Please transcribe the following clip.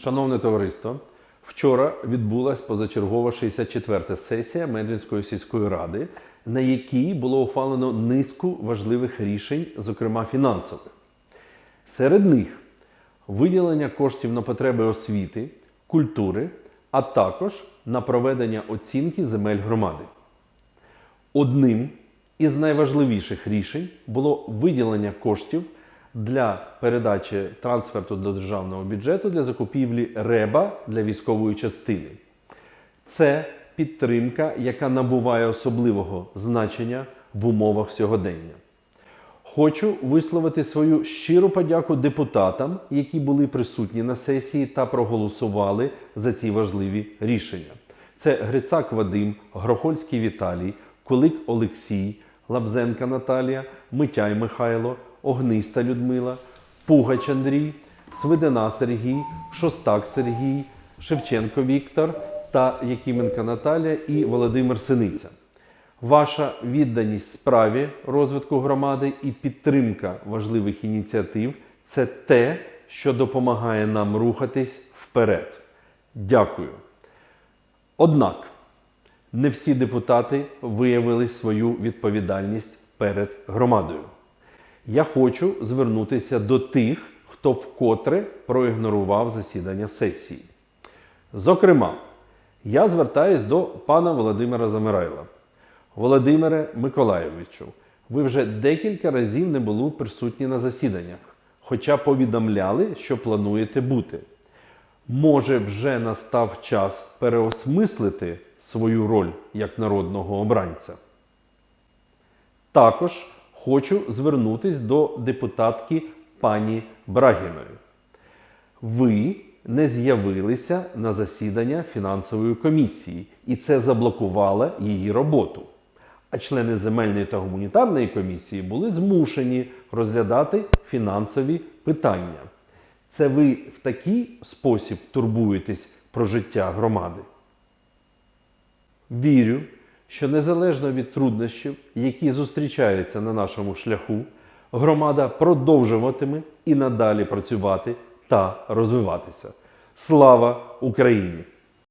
Шановне товариство, вчора відбулася позачергова 64-та сесія Медринської сільської ради, на якій було ухвалено низку важливих рішень, зокрема фінансових. Серед них виділення коштів на потреби освіти, культури, а також на проведення оцінки земель громади. Одним із найважливіших рішень було виділення коштів для передачі трансферту до державного бюджету для закупівлі реба для військової частини. Це підтримка, яка набуває особливого значення в умовах сьогодення. Хочу висловити свою щиру подяку депутатам, які були присутні на сесії та проголосували за ці важливі рішення. Це Грицак Вадим, Грохольський Віталій, Кулик Олексій, Лабзенка Наталія, Митяй Михайло, Огниста Людмила, Пугач Андрій, Свидина Сергій, Шостак Сергій, Шевченко Віктор та Якименка Наталія і Володимир Синиця. Ваша відданість справі розвитку громади і підтримка важливих ініціатив це те, що допомагає нам рухатись вперед. Дякую. Однак не всі депутати виявили свою відповідальність перед громадою. Я хочу звернутися до тих, хто вкотре проігнорував засідання сесії. Зокрема, я звертаюсь до пана Володимира Замирайла. Володимире Миколайовичу, ви вже декілька разів не були присутні на засіданнях, хоча повідомляли, що плануєте бути. Може, вже настав час переосмислити свою роль як народного обранця? Також хочу звернутись до депутатки пані Брагіної. Ви не з'явилися на засідання фінансової комісії, і це заблокувало її роботу. А члени земельної та гуманітарної комісії були змушені розглядати фінансові питання. Це ви в такий спосіб турбуєтесь про життя громади? Вірю, що незалежно від труднощів, які зустрічаються на нашому шляху, громада продовжуватиме і надалі працювати та розвиватися. Слава Україні!